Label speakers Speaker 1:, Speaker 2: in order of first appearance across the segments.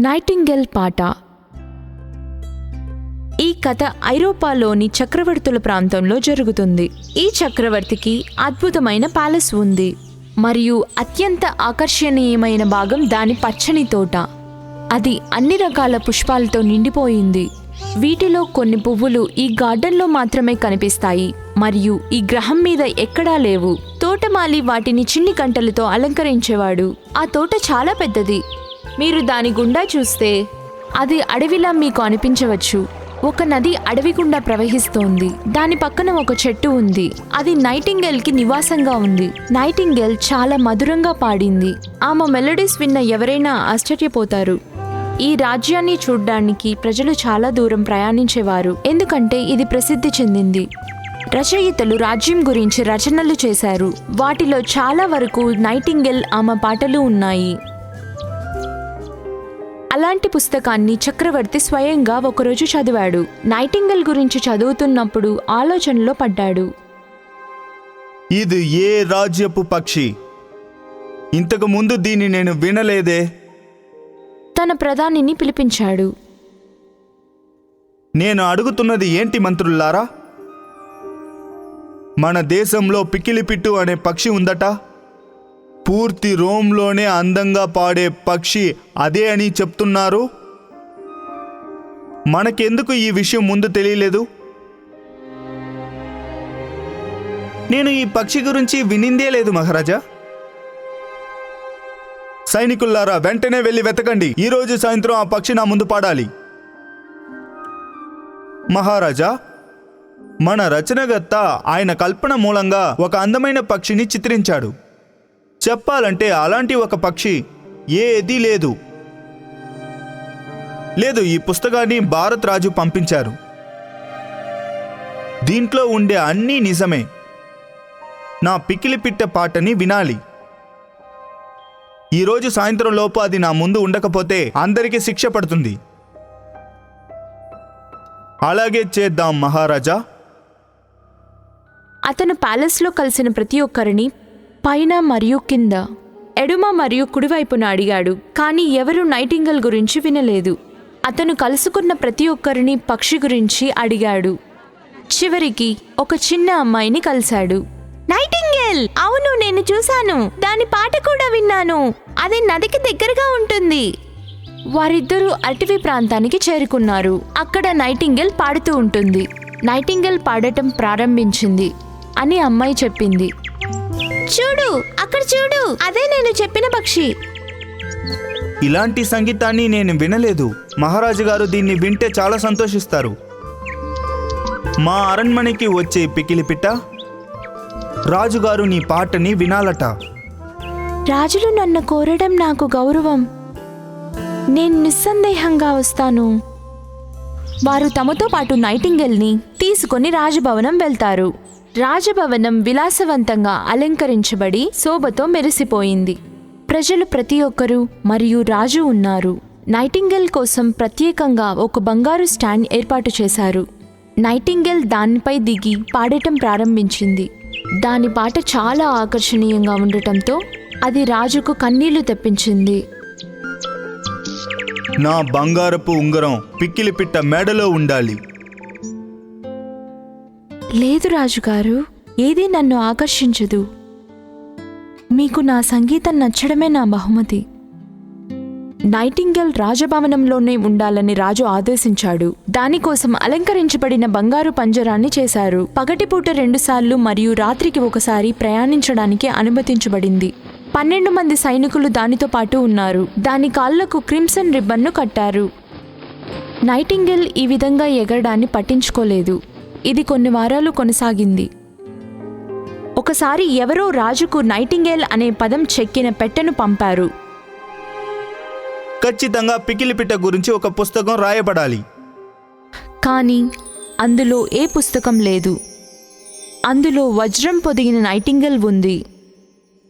Speaker 1: Nightingale పాట. ఈ కథ ఐరోపాలోని చక్రవర్తుల ప్రాంతంలో జరుగుతుంది. ఈ చక్రవర్తికి అద్భుతమైన ప్యాలెస్ ఉంది. మరియు అత్యంత ఆకర్షణీయమైన భాగం దాని పచ్చని తోట. అది అన్ని రకాల పుష్పాలతో నిండిపోయింది. వీటిలో కొన్ని పువ్వులు ఈ గార్డెన్లో మాత్రమే కనిపిస్తాయి. మరియు ఈ గ్రహం మీద ఎక్కడా లేవు. తోటమాలి వాటిని చిన్ని గంటలతో అలంకరించేవాడు. ఆ తోట చాలా పెద్దది. మీరు దాని గుండా చూస్తే అది అడవిలా మీకు అనిపించవచ్చు. ఒక నది అడవి గుండా ప్రవహిస్తోంది. దాని పక్కన ఒక చెట్టు ఉంది. అది నైటింగేల్కి నివాసంగా ఉంది. నైటింగేల్ చాలా మధురంగా పాడింది. ఆమె మెలడీస్ విన్న ఎవరైనా ఆశ్చర్యపోతారు. ఈ రాజ్యాన్ని చూడ్డానికి ప్రజలు చాలా దూరం ప్రయాణించేవారు. ఎందుకంటే ఇది ప్రసిద్ధి చెందింది. రచయితలు రాజ్యం గురించి రచనలు చేశారు. వాటిలో చాలా వరకు నైటింగెల్ ఆమె పాటలు ఉన్నాయి. అలాంటి పుస్తకాన్ని చక్రవర్తి స్వయంగా ఒకరోజు చదివాడు. నైటింగల్ గురించి చదువుతున్నప్పుడు ఆలోచనలో పడ్డాడు.
Speaker 2: ఇది ఏ రాజ్యపు పక్షి? ఇంతకు ముందు దీన్ని నేను వినలేదే.
Speaker 1: తన ప్రధానిని పిలిపించాడు.
Speaker 2: నేను అడుగుతున్నది ఏంటి మంత్రులారా? మన దేశంలో పికిలిపిట్టు అనే పక్షి ఉందట. పూర్తి రోమ్లోనే అందంగా పాడే పక్షి అదే అని చెప్తున్నారు. మనకెందుకు ఈ విషయం ముందు తెలియలేదు? నేను ఈ పక్షి గురించి వినిందే లేదు మహారాజా. సైనికుల్లారా వెంటనే వెళ్ళి వెతకండి. ఈ రోజు సాయంత్రం ఆ పక్షి నా ముందు పాడాలి. మహారాజా మన రచనగత్త ఆయన కల్పన మూలంగా ఒక అందమైన పక్షిని చిత్రించాడు. చెప్పాలంటే అలాంటి ఒక పక్షి ఏదీ లేదు. లేదు ఈ పుస్తకాన్ని భారత్ రాజు పంపించారు. దీంట్లో ఉండే అన్నీ నిజమే. నా పికిలి పిట్ట పాటని వినాలి. ఈరోజు సాయంత్రం లోపు అది నా ముందు ఉండకపోతే అందరికీ శిక్ష పడుతుంది. అలాగే చేద్దాం మహారాజా.
Speaker 1: అతను ప్యాలెస్లో కలిసిన ప్రతి ఒక్కరిని పైన మరియు కింద. ఎడుమ మరియు కుడివైపున అడిగాడు కానీ ఎవరు నైటింగల్ గురించి వినలేదు. అతను కలుసుకున్న ప్రతి ఒక్కరిని పక్షి గురించి అడిగాడు. చివరికి ఒక చిన్న అమ్మాయిని కలిశాడు. నైటింగేల్! అవును నేను చూశాను. దాని పాట కూడా విన్నాను. అది నదికి దగ్గరగా ఉంటుంది. వారిద్దరూ అటవీ ప్రాంతానికి చేరుకున్నారు. అక్కడ నైటింగేల్ పాడుతూ ఉంటుంది. నైటింగేల్ పాడటం ప్రారంభించింది అని అమ్మాయి చెప్పింది. చూడు అక్కడ చూడు. అదే నేను చెప్పిన పక్షి.
Speaker 2: ఇలాంటి సంగీతాన్ని నేను వినలేదు. మహారాజు గారు దీన్ని వింటే చాలా సంతోషిస్తారు. మా అరణ్మణికి వచ్చే పికిలి పిట్ట రాజుగారు నీ పాటని వినాలట.
Speaker 1: రాజులు నన్ను కోరడం నాకు గౌరవం. నేను నిస్సందేహంగా వస్తాను. వారు తమతో పాటు నైటింగెల్ని తీసుకొని రాజభవనం వెళ్తారు. రాజభవనం విలాసవంతంగా అలంకరించబడి శోభతో మెరిసిపోయింది. ప్రజలు ప్రతి ఒక్కరూ మరియు రాజు ఉన్నారు. నైటింగెల్ కోసం ప్రత్యేకంగా ఒక బంగారు స్టాండ్ ఏర్పాటు చేశారు. నైటింగెల్ దానిపై దిగి పాడటం ప్రారంభించింది. దాని పాట చాలా ఆకర్షణీయంగా ఉండటంతో అది రాజుకు కన్నీళ్ళు తెప్పించింది.
Speaker 2: నా బంగారపు ఉంగరం పిక్కిలి పిట్ట మెడలో ఉండాలి.
Speaker 1: లేదు రాజుగారు ఏదీ నన్ను ఆకర్షించదు. మీకు నా సంగీతం నచ్చడమే నా బహుమతి. నైటింగెల్ రాజభవనంలోనే ఉండాలని రాజు ఆదేశించాడు. దానికోసం అలంకరించబడిన బంగారు పంజరాన్ని చేశారు. పగటిపూట రెండుసార్లు మరియు రాత్రికి ఒకసారి ప్రయాణించడానికి అనుమతించబడింది. పన్నెండు మంది సైనికులు దానితో పాటు ఉన్నారు. దాని కాళ్ళకు క్రిమ్సన్ రిబ్బన్ను కట్టారు. నైటింగెల్ ఈ విధంగా ఎగరడాన్ని పట్టించుకోలేదు. ఇది కొన్ని వారాలు కొనసాగింది. ఒకసారి ఎవరో రాజుకు నైటింగేల్ అనే పదం చెక్కిన పెట్టెను పంపారు.
Speaker 2: ఖచ్చితంగా పికిలి పిట్ట గురించి ఒక పుస్తకం రాయబడాలి.
Speaker 1: కానీ అందులో ఏ పుస్తకం లేదు. అందులో వజ్రం పొదిగిన నైటింగెల్ ఉంది.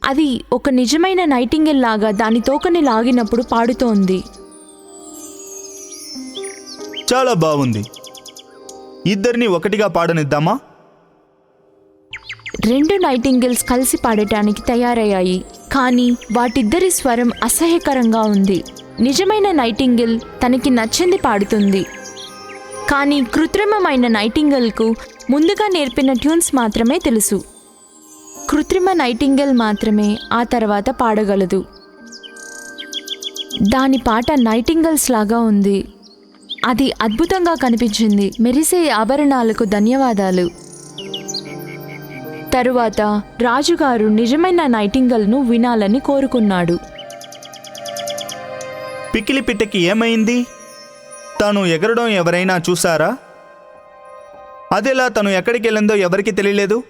Speaker 1: అది ఒక నిజమైన నైటింగెల్ లాగా దాని తోకని లాగినప్పుడు పాడుతోంది.
Speaker 2: చాలా బాగుంది. ఇద్దరిని ఒకటిగా పాడనిద్దామా?
Speaker 1: రెండు నైటింగిల్స్ కలిసి పాడటానికి తయారయ్యాయి. కానీ వాటిద్దరి స్వరం అసహ్యకరంగా ఉంది. నిజమైన నైటింగిల్ తనకి నచ్చింది పాడుతుంది. కానీ కృత్రిమమైన నైటింగల్కు ముందుగా నేర్పిన ట్యూన్స్ మాత్రమే తెలుసు. కృత్రిమ నైటింగల్ మాత్రమే ఆ తర్వాత పాడగలదు. దాని పాట నైటింగల్స్ లాగా ఉంది. అది అద్భుతంగా కనిపించింది. మెరిసే ఆభరణాలకు ధన్యవాదాలు. తరువాత రాజుగారు నిజమైన నైటింగల్ను వినాలని కోరుకున్నాడు.
Speaker 2: పికిలి పిట్టకి ఏమైంది? తను ఎగరడం ఎవరైనా చూసారా అదెలా తను ఎక్కడికి వెళ్ళిందో ఎవరికి తెలియలేదు?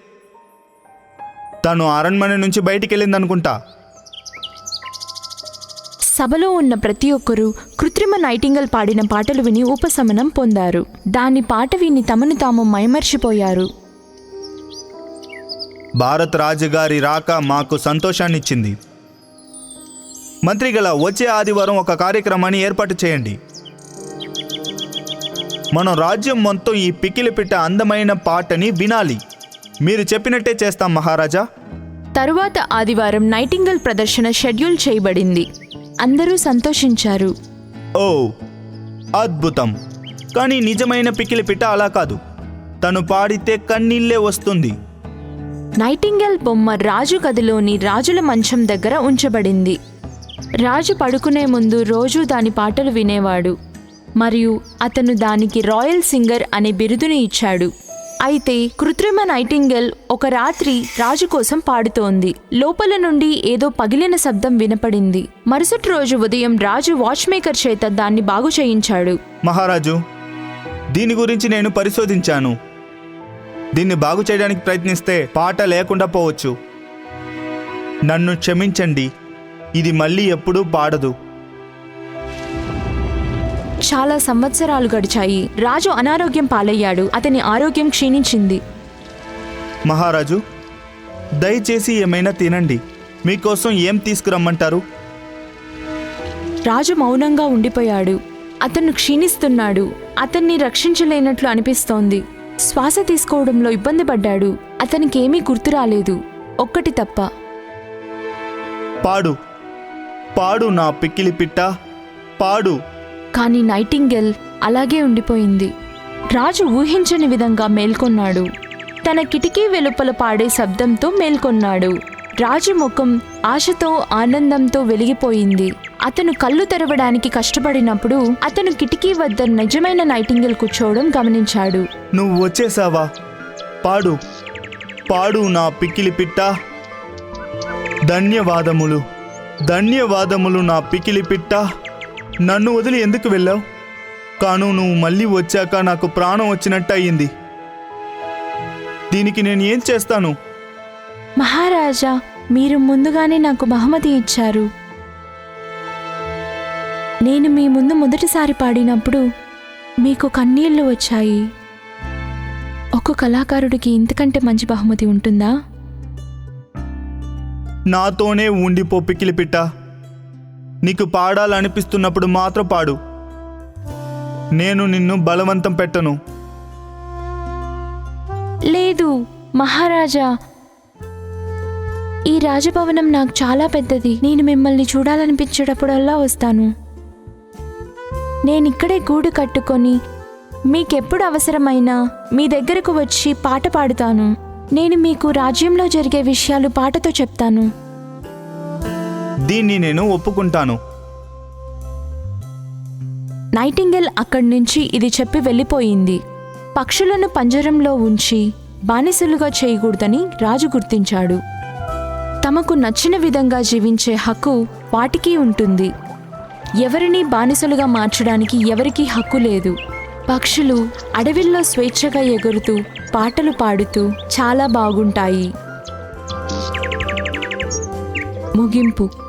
Speaker 2: తను అరణ్మனை నుంచి బయటికి వెళ్ళిందనుకుంటా
Speaker 1: సభలో ఉన్న ప్రతి ఒక్కరూ నైటింగల్ పాడిన పాటలు విని ఉపశమనం పొందారు. దాని పాట విని తమను తాము మైమర్చిపోయారు.
Speaker 2: భారత్ రాజుగారి రాక మాకు సంతోషాన్నిచ్చింది. మంత్రిగల వచ్చే ఆదివారం ఒక కార్యక్రమాన్ని ఏర్పాటు చేయండి. మనం రాజ్యం మొత్తం ఈ పికిలి పిట్ట అందమైన పాటని వినాలి. మీరు చెప్పినట్టే చేస్తాం మహారాజా.
Speaker 1: తరువాత ఆదివారం నైటింగల్ ప్రదర్శన షెడ్యూల్ చేయబడింది. అందరూ సంతోషించారు.
Speaker 2: ఓ అద్భుతం. కానీ నిజమైన పికిలి పిట్ట అలా కాదు. తను పాడితే కన్నీళ్ళే వస్తుంది.
Speaker 1: నైటింగల్ బొమ్మ రాజు గదిలోని రాజుల మంచం దగ్గర ఉంచబడింది. రాజు పడుకునే ముందు రోజు దాని పాటలు వినేవాడు. మరియు అతను దానికి రాయల్ సింగర్ అనే బిరుదుని ఇచ్చాడు. అయితే కృత్రిమ నైటింగల్ ఒక రాత్రి రాజు కోసం పాడుతోంది. లోపల నుండి ఏదో పగిలిన శబ్దం వినపడింది. మరుసటి రోజు ఉదయం రాజు వాచ్మేకర్ చేత దాన్ని బాగు చేయించాడు.
Speaker 2: మహారాజు దీని గురించి నేను పరిశోధించాను. దీన్ని బాగు చేయడానికి ప్రయత్నిస్తే పాట లేకుండా పోవచ్చు. నన్ను క్షమించండి. ఇది మళ్ళీ ఎప్పుడూ పాడదు.
Speaker 1: చాలా సంవత్సరాలు గడిచాయి. రాజు అనారోగ్యం పాలయ్యాడు. అతని ఆరోగ్యం క్షీణించింది.
Speaker 2: మహారాజు దయచేసి ఏమైనా తినండి. మీకోసం ఏం తీసుకురమ్మంటారు?
Speaker 1: రాజు మౌనంగా ఉండిపోయాడు. అతను క్షీణిస్తున్నాడు. అతన్ని రక్షించలేనట్లు అనిపిస్తోంది. శ్వాస తీసుకోవడంలో ఇబ్బంది పడ్డాడు. అతనికి ఏమీ గుర్తు రాలేదు. ఒక్కటి తప్ప.
Speaker 2: పాడు. పాడు నా పిక్కిలి పిట్ట. పాడు.
Speaker 1: కానీ నైటింగెల్ అలాగే ఉండిపోయింది. రాజు ఊహించని విధంగా మేల్కొన్నాడు. తన కిటికీ వెలుపల పాడే శబ్దంతో మేల్కొన్నాడు. రాజు ముఖం ఆశతో ఆనందంతో వెలిగిపోయింది. అతను కళ్ళు తెరవడానికి కష్టపడినప్పుడు అతను కిటికీ వద్ద నిజమైన నైటింగెల్ కూర్చోవడం గమనించాడు.
Speaker 2: నువ్వు వచ్చేసావా? పాడు. పాడు నా పిక్కిలి పిట్ట. ధన్యవాదములు. ధన్యవాదములు నా పికిలి పిట్ట. నన్ను వదిలి ఎందుకు వెళ్ళావు? కాను నువ్వు మళ్ళీ వచ్చాక నాకు ప్రాణం వచ్చినట్టు అయ్యింది దీనికి నేను ఏం చేస్తాను?
Speaker 1: మహారాజా మీరు ముందుగానే నాకు బహుమతి ఇచ్చారు. నేను మీ ముందు మొదటిసారి పాడినప్పుడు మీకు కన్నీళ్ళు వచ్చాయి. ఒక కళాకారుడికి ఇంతకంటే మంచి బహుమతి ఉంటుందా?
Speaker 2: నాతోనే ఉండిపో పిట్ట. నీకు పాడాలనిపిస్తున్నప్పుడు మాత్రం పాడు. నేను నిన్ను బలవంతం పెట్టను.
Speaker 1: లేదు మహారాజా. ఈ రాజభవనం నాకు చాలా పెద్దది. నేను మిమ్మల్ని చూడాలనిపించేటప్పుడల్లా వస్తాను. నేను ఇక్కడే గూడు కట్టుకొని మీకెప్పుడు అవసరమైనా మీ దగ్గరకు వచ్చి పాట పాడుతాను. నేను మీకు రాజ్యంలో జరిగే విషయాలు పాటతో చెప్తాను.
Speaker 2: దీన్ని నేను ఒప్పుకుంటాను.
Speaker 1: నైటింగెల్ అక్కడి నుంచి ఇది చెప్పి వెళ్ళిపోయింది. పక్షులను పంజరంలో ఉంచి బానిసలుగా చేయకూడదని రాజు గుర్తించాడు. తమకు నచ్చిన విధంగా జీవించే హక్కు వాటికి ఉంటుంది. ఎవరిని బానిసలుగా మార్చడానికి ఎవరికీ హక్కు లేదు. పక్షులు అడవిల్లో స్వేచ్ఛగా ఎగురుతూ పాటలు పాడుతూ చాలా బాగుంటాయి. ముగింపు.